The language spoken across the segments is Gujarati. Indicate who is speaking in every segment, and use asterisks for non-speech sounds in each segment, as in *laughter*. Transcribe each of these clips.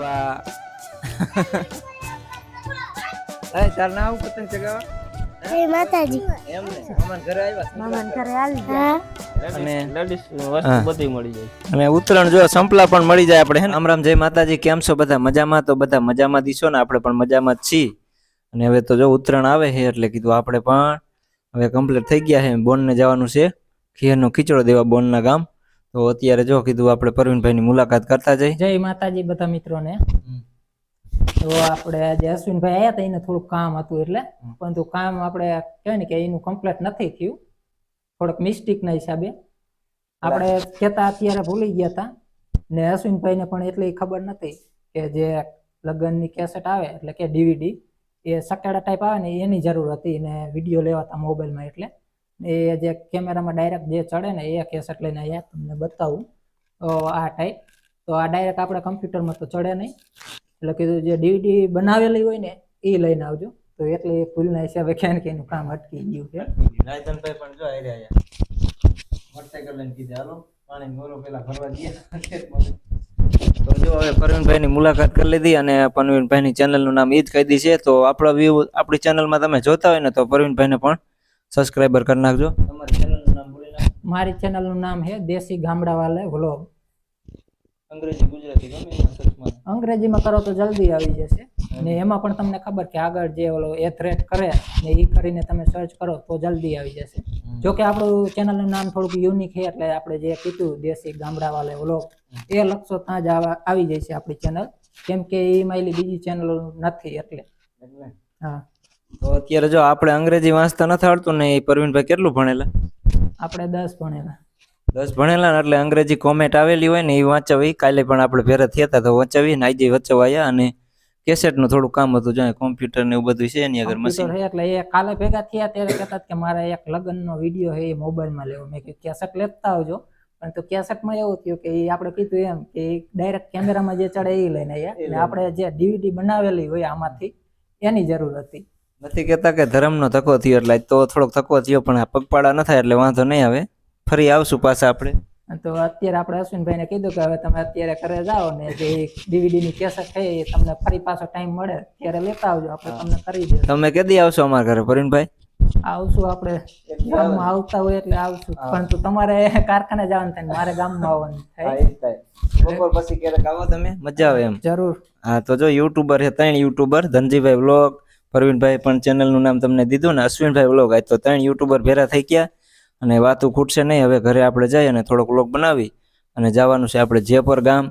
Speaker 1: બા એ ચાલ ના આવું પતંગ ચગાવવા
Speaker 2: જય માતાજી.
Speaker 1: એમ ને મામાના ઘરે આવ્યા
Speaker 2: મામાને ઘરે આવી ગયા.
Speaker 1: અને
Speaker 3: લેડીઝ વસ્તુ બધી મળી જાય.
Speaker 1: અને ઉત્તરાયણ જો સંપલા પણ મળી જાય આપણે? રામ રામ જય માતાજી કેમ છો બધા? મજામાં? તો બધા મજામાં દીશો ને આપણે પણ મજામાં જ છીએ. અને હવે તો જો ઉત્તરાયણ આવે છે એટલે કીધું આપણે પણ હવે કમ્પ્લીટ થઈ ગયા છે બોનને જવાનું છે. ખીરનો ખીચડો દેવા બોનના ગામ. તો અત્યારે જો કીધું આપણે પરવીનભાઈની મુલાકાત કરતા જઈ.
Speaker 4: જય માતાજી બધા મિત્રોને. તો આપણે આજે અશ્વિનભાઈ આવ્યા હતા એને થોડુંક કામ હતું એટલે. પરંતુ કામ આપણે કહેવાય ને કે એનું કમ્પ્લીટ નથી થયું. થોડોક મિસ્ટેકના હિસાબે. આપણે કહેતા અત્યારે ભૂલી ગયા હતા ને અશ્વિનભાઈને પણ એટલી ખબર નથી કે જે લગ્નની કેસેટ આવે એટલે કે ડીવીડી એ સકેડા ટાઈપ આવે ને એની જરૂર હતી ને વીડિયો લેવાતા મોબાઈલમાં એટલે. એ જે કેમેરામાં ડાયરેક્ટ જે ચડે ને એ કેસેટ લઈને અહીંયા તમને બતાવું. તો આ ટાઈપ તો આ ડાયરેક્ટ આપણે કમ્પ્યુટરમાં તો ચડે નહીં. એટલે કીધું જે ડીવીડી બનાવેલી હોય ને એ લઈને આવજો. તો એટલે ભૂલના હિસાબે ક્યાંક કે એનું કામ અટકી ગયું છે.
Speaker 1: રાયધનભાઈ પણ જો આવી રહ્યા મોટરસાઇકલ લઈને કીધે હાલો પાણી ગોરો પેલા ભરવા દઈએ. તો જો હવે પરવીનભાઈની મુલાકાત કરી લીધી અને પરવીનભાઈની ચેનલનું નામ એ જ કહી દી છે. તો આપણો વ્યૂ આપણી ચેનલમાં તમે જોતા હોય ને તો પરવીનભાઈને પણ સબસ્ક્રાઈબર કરી નાખજો. તમારી ચેનલનું નામ બોલી નાખો.
Speaker 4: મારી ચેનલનું નામ છે દેશી ગામડા વાલે વ્લોગ
Speaker 1: અંગ્રેજી ગુજરાતી ગમે એમાં
Speaker 4: અંગ્રેજીમાં કરો તો જલ્દી આવી જશે. ને એમાં પણ તમને ખબર કે આગળ જે ઓલો એ થ્રેટ કરે ને એ કરીને તમે સર્ચ કરો તો જલ્દી આવી જશે. જો કે આપણું ચેનલનું નામ થોડુંક યુનિક છે એટલે આપણે જે કીધું દેશી ગામડા વાલે વ્લોગ એ લખશો ત્યાં જ આવા- આવી જશે આપણી ચેનલ કેમ કે એ માયલી બીજી ચેનલ નથી એટલે.
Speaker 1: એટલે?
Speaker 4: હા.
Speaker 1: તો અત્યારે જો આપણે અંગ્રેજી વાંચતા નથી આવડતું ને એ પરવીનભાઈ કેટલું ભણેલા?
Speaker 4: આપણે દસ ભણેલા.
Speaker 1: દસ ભણેલા ને એટલે અંગ્રેજી કોમેન્ટ આવેલી હોય ને એ વાંચવી. કાલે પણ આપણે ભેરા થયા હતા તો વાંચવી ને આજે વચવાયા અને કેસેટનું થોડું કામ હતું જો કોમ્પ્યુટર ને એવું બધું છે એની આગળ મશીન
Speaker 4: એટલે એ કાલે ભેગા થયા ત્યારે કહેતા કે મારે એક લગ્નનો વીડિયો છે એ મોબાઈલમાં લેવો. મેં કીધું કેસેટ લેતા આવજો. પણ તો કેસેટમાં એવું થયું કે એ આપણે કીધું એમ કે ડાયરેક્ટ કેમેરામાં જે ચડે એ લઈને આવ્યા એટલે આપણે જે ડીવીડી બનાવેલી હોય આમાંથી એની જરૂર હતી.
Speaker 1: નથી કહેતા કે ધર્મનો ધક્કો થયો એટલે તો થોડોક ધક્કો થયો પણ આ પગપાળા ન થાય એટલે વાંધો નહીં આવે. ફરી આવશું પાછા આપણે.
Speaker 4: તો અત્યારે આપણે અશ્વિનભાઈને કીધું કે હવે તમે અત્યારે ઘરે જાઓ ને જે ડીવીડી ની કેસેટ છે એ તમને ફરી પાછો ટાઈમ મળે ત્યારે લેતા આવજો આપણે તમને કરી દઈએ
Speaker 1: તમે કેદી આવશો અમારા ઘરે પરવીનભાઈ
Speaker 4: આવશું આપણે ગામમાં આવતા હોય એટલે આવશું. પણ તો તમારે કારખાને જવાનું થાય મારે ગામમાં આવવાનું થાય.
Speaker 1: બપોર પછી ક્યારેક આવો તમે મજા આવે એમ.
Speaker 4: જરૂર.
Speaker 1: હા તો જો યુટ્યુબર છે ત્રણ યુટ્યુબર ધનજીભાઈ વ્લોગ પરવીનભાઈ પણ ચેનલનું નામ તમને દીધું ને અશ્વિનભાઈ વ્લોગ આજ તો ત્રણ યુટ્યુબર ભેરા થઈ ગયા અને વાતું ખૂટશે નહીં. હવે ઘરે આપણે જઈ અને થોડોક વ્લોગ બનાવી અને જવાનું છે આપણે જેપર ગામ.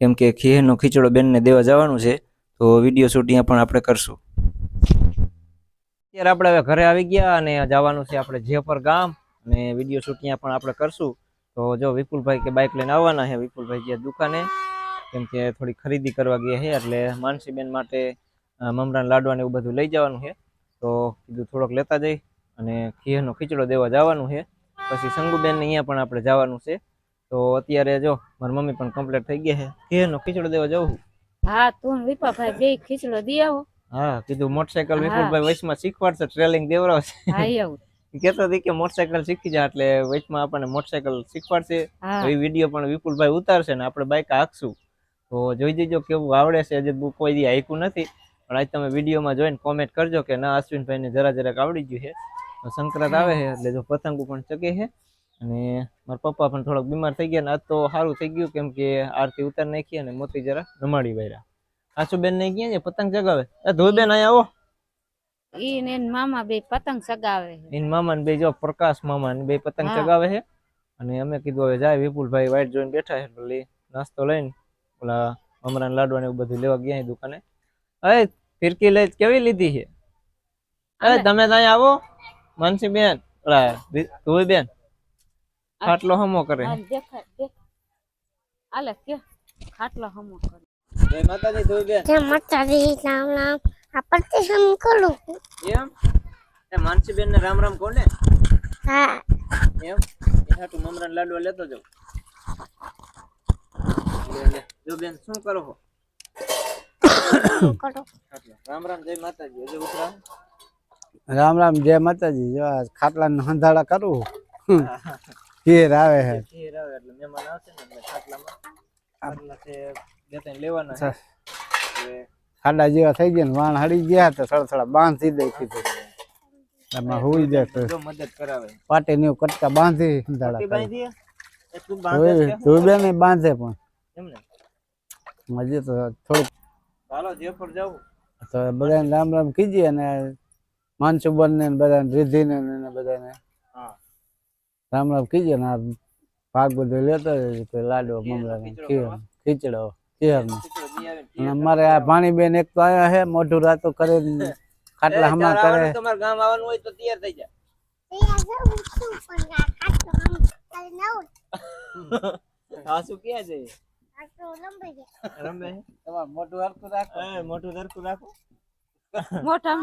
Speaker 1: કેમ કે ખીરનો ખીચડો બેનને દેવા જવાનું છે. તો વીડિયો શૂટ અહીંયા પણ આપણે કરશું. અત્યારે આપણે હવે ઘરે આવી ગયા અને જવાનું છે આપણે જેપર ગામ અને વીડિયો શૂટ અહીંયા પણ આપણે કરશું. તો જો વિપુલભાઈ કે બાઇક લઈને આવવાના છે. વિપુલભાઈ ગયા દુકાને. કેમ કે થોડી ખરીદી કરવા ગયા છે એટલે માનસીબેન માટે મમરાના લાડવા ને એવું બધું લઈ જવાનું છે. તો કીધું થોડોક લેતા જઈ અને ખીરનો ખીચડો દેવા જવાનું છે. પછી સંગુબેન અહીંયા પણ આપણે જવાનું છે. તો અત્યારે જો મારી મમ્મી પણ કમ્પ્લીટ થઈ ગયા છે. ખીરનો ખીચડો દેવા જવું
Speaker 2: હા તું વિપાભાઈ બે ખીચડો દઈ આવો.
Speaker 1: હા કીધું મોટરસાયકલ વિપુલભાઈ વચમાં શીખવાડશે ટ્રેલિંગ દેવડાવશે.
Speaker 2: હા
Speaker 1: કહેતો હતી કે મોટરસાયકલ શીખી જા એટલે વચમાં આપણને મોટરસાયકલ શીખવાડશે. એ વીડિયો પણ વિપુલભાઈ ઉતારશે ને આપણે બાઇક હાંકશું. તો જોઈ દેજો કેવું આવડે છે હજી કોઈ દી હાંક્યું નથી. પણ આજ તમે વિડીયોમાં જોઈને કોમેન્ટ કરજો કે ના અશ્વિનભાઈને જરા જરાક આવડી ગયું છે. સંક્રાંત આવે છે એટલે જો પતંગો પણ ચગે છે. અને મારા પપ્પા પણ થોડોક બીમાર થઈ ગયા ને આજ તો સારું થઈ ગયું કેમ કે આરતી ઉતાર નાખી અને મોતી જરા રમાડી વાયરા. આશુબેન ને ક્યાં છે? પતંગ ચગાવે? એ ધોબેન અહીંયા આવો.
Speaker 2: એન મામા બે પતંગ ચગાવે
Speaker 1: એન મામા ને બે જો પ્રકાશ મામા ને બે પતંગ ચગાવે છે. અને અમે કીધું હવે જાય વિપુલભાઈ વાઈટ જોઈને બેઠા છે. એટલે નાસ્તો લઈને. ઓલા મમરા લાડવા ને એવું બધું લેવા ગયા દુકાને. અય ફિરકી લઈ કેવી લીધી છે? અરે
Speaker 2: આલે.
Speaker 1: તમે ત્યાં આવો માનસી બેન ઓલા ધોઈ બેન ખાટલો હમો કરે.
Speaker 2: હા, દેખાય દેખ આલે કે ખાટલો હમો કરે.
Speaker 1: જય માતાજી ધોઈ બેન
Speaker 5: જય માતાજી રામ રામ. આ પ્રતિસમ કરું
Speaker 1: એમ? એ માનસી બેન ને રામ રામ કોને?
Speaker 5: હા.
Speaker 1: એમ? એ હાટુ મમરા લાડવા લેતો જાવ લે, લે. જો બેન શું કરો છો
Speaker 5: શું કરું
Speaker 1: ખાટલા. રામ રામ જય માતાજી. હજુ ઉતરા
Speaker 6: રામ રામ જય માતાજી. જો ખાટલા ખાટલાને હંધાડા કરું ઘેર આવે છે
Speaker 1: ખીર આવે એટલે મહેમાન આવશે ને એટલે ખાટલામાં. ખાટલા છે બે ત્રણ લેવાના છે.
Speaker 6: ખાડા જેવા થઈ ગયા ને વાણ હળી ગયા તો સળસળા બાંધી દે કીધું. એમાં હોઈ જાય
Speaker 1: જો મદદ કરાવે.
Speaker 6: પાટી ની કટકા બાંધી સંધાડા
Speaker 1: બાંધી તું બાંધે
Speaker 6: ધોઈ બે ને બાંધે પણ. મજે તો થોડુંક
Speaker 1: ચાલો જે પર જાવું
Speaker 6: તો બધાને રામ રામ કીજી અને માનસુબન ને બધાને રિધિ ને ને બધાને
Speaker 1: હા.
Speaker 6: રામ રામ કીજીએ ને આ ભાગ બધો લેતો જજો. તો મમરા
Speaker 1: ખીચડો
Speaker 6: અને અમારે આ ભાણીબેન એક તો આયા હે મોઢું રાતો કરે ખાટલા હમા કરે.
Speaker 1: તમારે ગામ આવવાનું હોય તો તૈયાર થઈ
Speaker 5: જાય પણ.
Speaker 1: સાસુ ક્યાં છે?
Speaker 5: જાય.
Speaker 1: રમે?
Speaker 6: તમારે મોઢું હરખું રાખો
Speaker 1: એ મોટું ધરકું રાખો
Speaker 2: મોટા.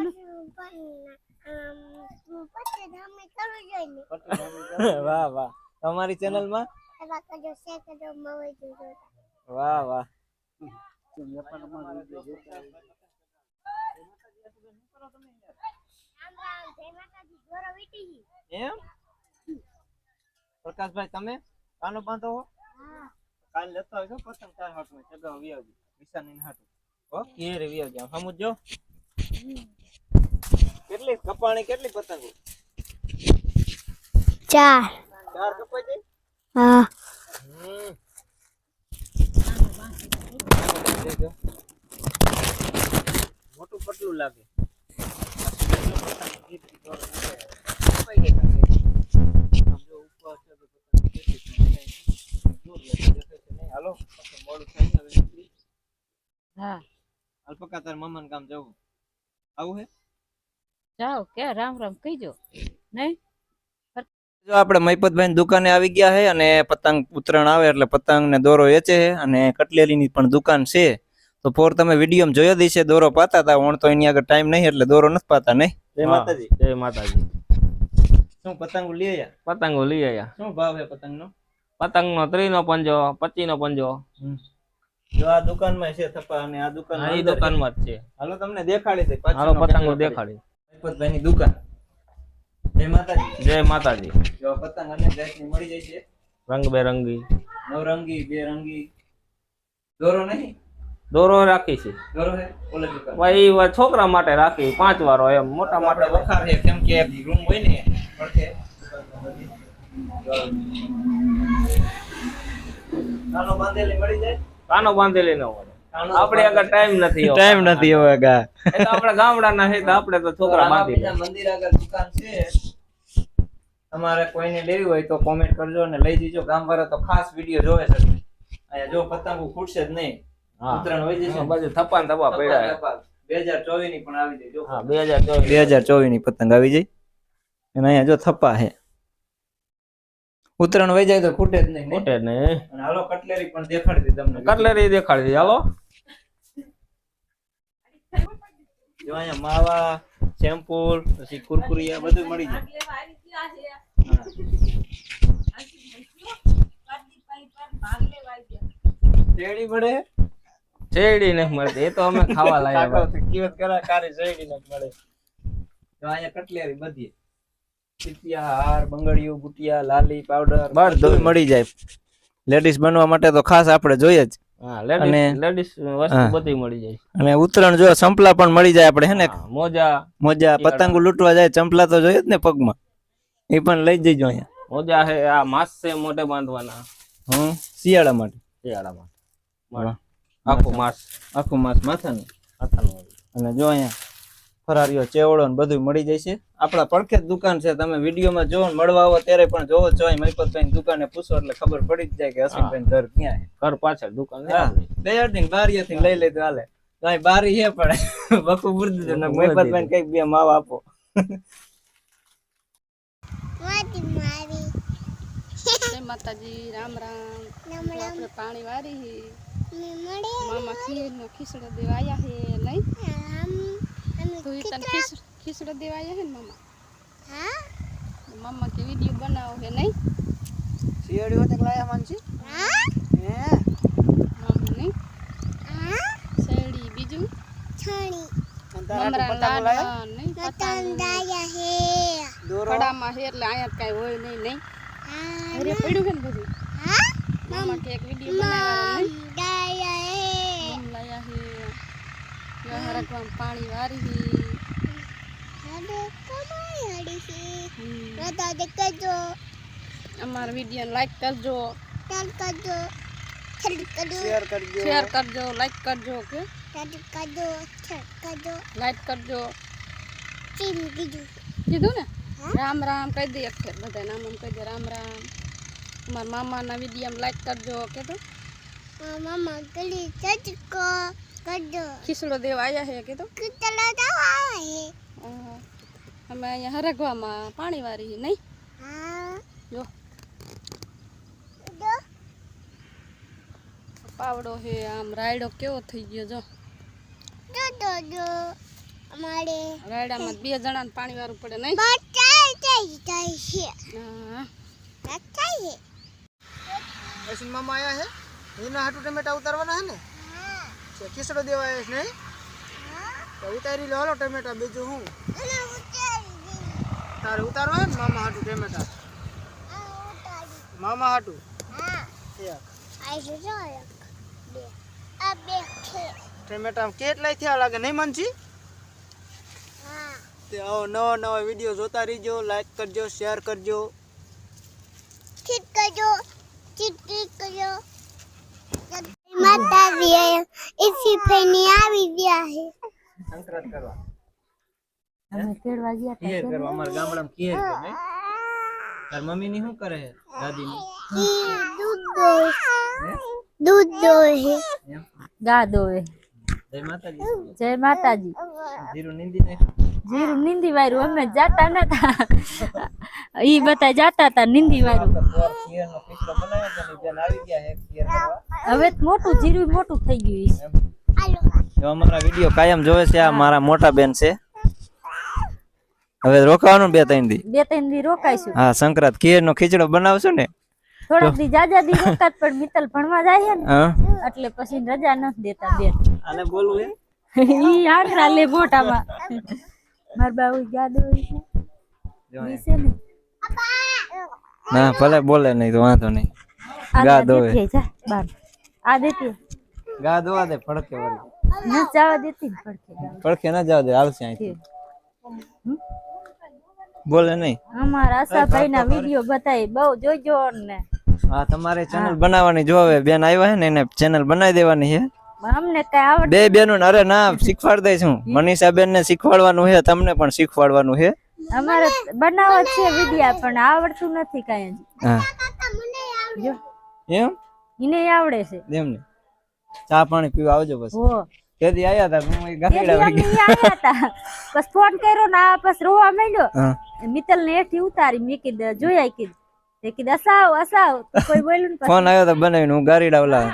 Speaker 2: *laughs*
Speaker 1: વાહ વાહ તમારી
Speaker 5: ચેનલમાં.
Speaker 1: વાહ વાહ
Speaker 5: રામ રામ, જય માતાજી, જોરો વીટી ગઈ.
Speaker 1: એમ પ્રકાશભાઈ તમે કાનો બાંધો હા. કાલ લેતો આવજો પતંગ ચાર હાથમાં ચગાવ વી આવજો. નિશાની હાટું. હો ઘેર વી આવજો. આમ સમજો કેટલી કપાણી કેટલી પતંગો?
Speaker 5: ચાર.
Speaker 1: ચાર કપાઈ જાય
Speaker 5: હા.
Speaker 1: હમ. દેજો. મોટું પતલું લાગે. કપાઈ ગઈ હાલો. મોડું થઈ
Speaker 2: હા.
Speaker 1: અલ્પકા તાર મામાને કામ જવું. આવું હે?
Speaker 2: જાઓ કે રામ રામ કહીજો. નહીં?
Speaker 1: જો આપણે મહીપતભાઈ દુકાને આવી ગયા છે અને પતંગ ઉતરાણ આવે એટલે પતંગ ને દોરો વેચે છે અને કટલેરીની પણ દુકાન છે. તો ફોર તમે વીડિયો જોયો દી છે દોરો પાતા હતા ઓણ તો એની આગળ ટાઈમ નહીં એટલે દોરો નથી પાતા નહીં? જય. માતાજી.
Speaker 3: જય માતાજી.
Speaker 1: શું પતંગો લઈ આયા
Speaker 3: પતંગો લઈ આયા
Speaker 1: શું ભાવ છે પતંગનો?
Speaker 3: પતંગ નો ત્રી નો પંજો. પચી નો પંજો
Speaker 1: જો આ દુકાનમાં છે થપ્પા અને આ દુકાન
Speaker 3: હા, ઈ માં જ છે.
Speaker 1: હાલો તમને દેખાડી દે
Speaker 3: હાલો પતંગો દેખાડી.
Speaker 1: મહીપતભાઈ દુકાન. જય માતાજી.
Speaker 3: જય માતાજી.
Speaker 1: જો પતંગ અને જાતની મળી જાય છે.
Speaker 3: રંગબેરંગી.
Speaker 1: નવરંગી બેરંગી. દોરો નહીં?
Speaker 3: દોરો રાખી છે.
Speaker 1: દોરો હે? ઓલે દુકાન
Speaker 3: ભાઈ છોકરા માટે રાખી. પાંચ વારો એમ. મોટા
Speaker 1: મોટા
Speaker 3: માટે.
Speaker 1: વખાર છે કેમ કે રૂમ હોય ને પડખે નાનો બાંધેલી મળી જાય
Speaker 3: કાનો બાંધેલી ન હોય. આપણે આગળ ટાઈમ નથી
Speaker 1: ટાઈમ નથી હવે
Speaker 3: આગળ આપણે ગામડાના છે તો આપણે તો છોકરા બાંધી
Speaker 1: મંદિર આગળ દુકાન છે. તમારે કોઈને લેવી હોય તો કોમેન્ટ કરજો અને લઈ જજો. ગામ વાળા તો ખાસ વીડિયો જોવે છે. અહીંયા જો પતંગો ખૂટશે જ નહીં.
Speaker 3: હા.
Speaker 1: ઉત્તરાયણ હોય જશે.
Speaker 3: બાજુ થપ્પા ને થપ્પા. પડ્યા
Speaker 1: બે હજાર ચોવીસની પણ આવી જાય
Speaker 3: બે હજાર ચોવીસ
Speaker 1: બે હજાર ચોવીસની પતંગ આવી જાય. અને અહીંયા જો થપ્પા છે. ઉત્તરાયણ વહી જાય તો ખૂટે જ નહીં
Speaker 3: ખૂટે ને
Speaker 1: હાલો કટલેરી પણ દેખાડી દી તમને.
Speaker 3: કટલેરી દેખાડી દે હાલો.
Speaker 1: જો અહીંયા માવા શેમ્પુ પછી કુરકુરિયા બધું મળી જાય. શેરડી મળે?
Speaker 3: શેરડી નથી મળતી. એ તો અમે ખાવા લાગ્યા.
Speaker 1: કિંમત કરા કારી શેરડી નથી મળે. તો અહીંયા કટલેરી બધી. ટીપિયા હાર બંગડીયું ગુટિયા લાલી પાવડર
Speaker 3: બધું.
Speaker 1: મળી જાય. લેડીઝ બનવા માટે તો ખાસ આપણે જોઈએ જ. અને-
Speaker 3: લેડીઝ લેડીઝ વસ્તુ બધી મળી જાય.
Speaker 1: અને ઉત્તરાયણ જો સંપલા પણ મળી જાય આપણે હે ને?
Speaker 3: મોજા
Speaker 1: મોજા પતંગો લૂંટવા જાય ચંપલા તો જોઈએ જ ને પગમાં. એ પણ લઈ જઈજો અહીંયા.
Speaker 3: મોજા હે આ માસ છે મોટે બાંધવાના.
Speaker 1: હમ શિયાળા માટે.
Speaker 3: શિયાળામાં.
Speaker 1: વાહ.
Speaker 3: આખું માસ.
Speaker 1: આખું માસ માથાનું.
Speaker 3: માથાનું.
Speaker 1: અને જો અહીંયા ફરારીઓ ચેવડો ને બધું મળી જાય છે. આપણા પડખે જ દુકાન છે તમે વિડીયોમાં જોવો ને મળવા આવો ત્યારે પણ જોવો જ છો અહીં મહિપતભાઈ દુકાને પૂછો એટલે ખબર પડી જ જાય કે અસીમભાઈ ઘર ક્યાં છે.
Speaker 3: ઘર પાછળ દુકાન.
Speaker 1: બે અડધી બારીએ થી લઈ લેતો હાલે. બારી છે પણ *laughs* બકુ બુરદી દે મહિપતભાઈ કંઈક બે માવ આપો.
Speaker 5: મારી મારી.
Speaker 2: જય માતાજી રામ રામ.
Speaker 5: રામ રામ.
Speaker 2: આપણે પાણી વારી મામા ખીર નો ખીચડો દેવાયા હે નહીં? તો તને ખીચડો? હે ને મામા?
Speaker 5: હા?
Speaker 2: મમ્મા કે વીડિયો બનાવો હે નહીં?
Speaker 1: શિયાળી હોતે લાયા માનસી
Speaker 5: હા?
Speaker 2: મમ્મી નહીં?
Speaker 5: હા?
Speaker 2: શેરડી બીજું?
Speaker 5: છણી. હે.
Speaker 2: પડ્યું છે બધું? મામા કે એક વીડિયો બનાવવાનો નહીં
Speaker 5: મમ દાયા હે
Speaker 2: મમ લાયા હે પાણી વારી અમારા વીડિયો લાઈક કરજો.
Speaker 5: કરજો.
Speaker 6: શેર કરજો.
Speaker 2: શેર કરજો. લાઈક કરજો કે
Speaker 5: કરજો ચાલ કરજો.
Speaker 2: લાઈક કરજો.
Speaker 5: કીધું
Speaker 2: કીધું ને? રામ રામ કહી દે અક્ષર બધા નામ કહી દે રામ રામ. અમારા મામાના વીડિયો લાઈક કરજો કે તો?
Speaker 5: મામા ગલી ચચકો
Speaker 2: ખીસડો દેવ આયા હે કે તો?
Speaker 5: કીતલા દવા હે।
Speaker 2: અહં. અમે અહીંયા હરગવામાં પાણી વારી નહીં?
Speaker 5: હા।
Speaker 2: જો. પાવડો હે આમ રાયડો કેવો થઈ ગયો જો.
Speaker 5: જો જો જો
Speaker 2: રાયડામાં બે જણાને પાણી વાળું પડે નહીં?
Speaker 5: બચાઈ જાય જાય છે।
Speaker 2: હા.
Speaker 5: બચાઈ
Speaker 6: એસી મામા આયા હે? એના હાટુ ટમેટા ઉતારવાના હે ને? છે. ખીસડો દેવા આવ્યો છે નહીં? તો ઉતારી લો, હાલો ટમેટા બીજું હું? તારે ઉતારવા હોય ને મામા હાટુ ટમેટા? મામા હાટુ? ટમેટા કેટલાય થયા લાગે, નહીં મનજી? તે આવો નવા નવા વીડિયો જોતા રહીજો લાઈક કરજો શેર કરજો.
Speaker 5: ઠીક કરજો ઠીક ઠીક કરજો. માતાજી ઇસી ફેની આવી ગયા છે
Speaker 1: સંક્રાંત કરવા.
Speaker 2: અમે તેડવા ગયા તા.
Speaker 1: કેર કરવા અમાર ગામડામાં કરે નહીં? તાર મમ્મી ની શું કરે દાદી ની
Speaker 5: દૂધ દોય દૂધ દોય
Speaker 2: ગા દોવે
Speaker 1: જય માતાજી.
Speaker 2: જય માતાજી.
Speaker 1: જીરું નીંદી નાખ્યું.
Speaker 2: જીરું નિંદી વાયરું અમે જાતા નતા. ઈ બધા જાતા હતા નિંદી વાયરું
Speaker 1: છે
Speaker 2: હવે તો મોટું જીરું મોટું થઈ ગયું ઈ.
Speaker 1: અમારા વીડિયો કાયમ જોવે છે આ મારા મોટા બેન છે. હવે રોકાવાનું બે ત્રણ દી.
Speaker 2: બે ત્રણ દી રોકાઈશું.
Speaker 1: હા સંક્રાંત ખીર નો ખીચડો બનાવશો ને
Speaker 2: થોડાક દી જાજા દી રોકાત પણ મિત્તલ ભણવા જાય ને એટલે પછી રજા નથી દેતા બેન
Speaker 1: આને બોલવું
Speaker 2: ઈ આંકડા લે મોટામાં માર બાઉ યાદ હોય છે. ને.
Speaker 1: ના ભલે બોલે નહીં તો વાંધો નહીં.
Speaker 2: આ
Speaker 1: ગા દોવે.
Speaker 2: બાર. આ દેતી
Speaker 1: ગા દોવા દે ફડકે વળી.
Speaker 2: ના જવા દેતી ફડકે.
Speaker 1: ફડકે ના જવા દે આવશે અહીંથી. બોલે નહીં.
Speaker 2: અમારા આશાભાઈ ના વીડિયો બતાવી બહુ જોજો ને.
Speaker 1: હા તમારે ચેનલ બનાવવાની જો હવે બેન આવ્યા છે ને એને ચેનલ બનાવી દેવાની છે.
Speaker 2: અમને કઈ આવડે
Speaker 1: બે બેનો અરે ના શીખવાડ દઈશું મનીષા બેન ને શીખવાડવાનું છે તમને પણ શીખવાડવાનું છે.
Speaker 2: અમારે બનાવવા છે વિડિયા પણ આવડતું નથી કઈ.
Speaker 1: હા. એમ?
Speaker 2: એને આવડે છે.
Speaker 1: એમને. ચા પાણી પીવા આવજો બસ
Speaker 2: હો.
Speaker 1: કેદી આયા હતા હું
Speaker 2: તેથી
Speaker 1: વળી
Speaker 2: આયા હતા બસ ફોન કર્યો ને આ બસ રોવા માંડ્યો. મિતલ ને હેઠી ઉતારી મેં કીધું જોયા કીધું તે કીધું અસાવ અસાવ. કોઈ બોલ્યું ને
Speaker 1: ફોન આવ્યો તો બનાવીને હું ગાડીડા ઓલા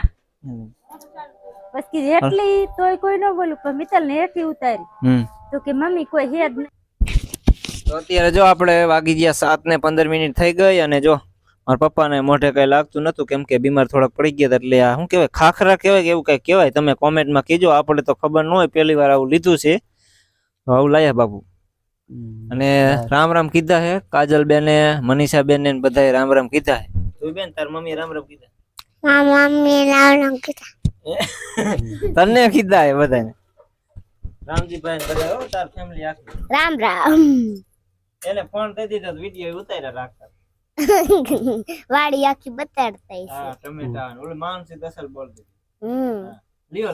Speaker 2: પછી કીધું એટલી તોય કોઈ ન બોલું પણ મિતલ ને એથી ઉતારી. તો કે મમ્મી કોઈ હે જ નહીં
Speaker 1: તો અત્યારે જો આપણે વાગી ગયા સાત ને પંદર મિનિટ થઈ ગઈ અને જો મારા પપ્પાને મોઢે કઈ લાગતું નતું કેમ કે બીમાર થોડાક પડી ગયા એટલે આ શું કહેવાય ખાખરા કહેવાય કે એવું કઈ કહેવાય. તમે કોમેન્ટમાં કીજો આપણે તો ખબર ન હોય પહેલી વાર આવું લીધું છે. આવું લાયા બાપુ. અને રામ રામ કીધા હે કાજલ બેને મનીષા બેને બધા બધાએ રામ રામ કીધા હે. તું બેન તાર મમ્મી રામ રામ કીધા?
Speaker 5: મમ્મી
Speaker 1: તને કીધા હે બધાને? રામજીભાઈ બધા તાર ફેમિલી આખી.
Speaker 5: રામ રામ.
Speaker 1: એને ફોન કરી દીધો વીડિયો ઉતાર્યા રાખતા. *laughs*
Speaker 5: વાડી આખી બતાડતા
Speaker 1: હા ટમેટા ઓલે માનસી દસલ બોલ દે
Speaker 5: હમ.
Speaker 1: લ્યો.